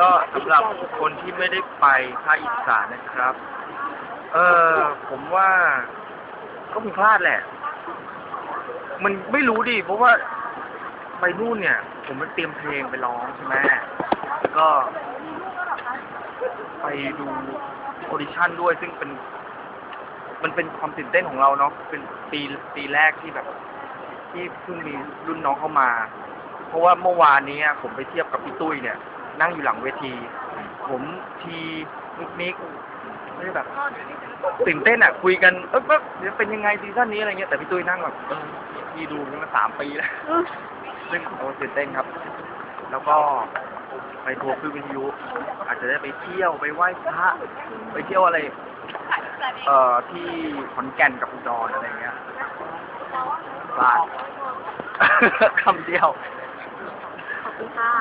ก็สำหรับคนที่ไม่ได้ไปภาคอีสานนะครับ เออผมว่าก็มีพลาดแหละ มันไม่รู้ดิเพราะว่าไปนู่นเนี่ย ผมมันเตรียมเพลงไปร้องใช่ไหมแล้วก็ ไปดูออดิชั่นด้วยซึ่งเป็น มันเป็นความตื่นเต้นของเราเนาะเป็นปีปีแรกที่แบบ ที่เพิ่งมีรุ่นน้องเข้ามา เพราะว่าเมื่อวานนี้ผมไปเทียบกับพี่ตุ้ยเนี่ย นั่งอยู่หลังเวที ผมทีนุกนิกไม่ได้แบบตื่นเต้นอะ คุยกันเอ๊ะเอ๊ะเดี๋ยวเป็นยังไงซีซั่นนี้อะไรเงี้ยแต่พี่ตุ้ยนั่งแบบเออพี่ดูนี่มาสามปีแล้วซึ่งโอ้ตื่นเต้นครับ แล้วก็ไปทัวร์คลื่นวิทยุอาจจะได้ไปเที่ยวไปไหว้พระไปเที่ยวอะไร เอ่อที่ขอนแก่นกับอุดรอะไรเงี้ยพลาดคำเดียว ขอบคุณค่ะ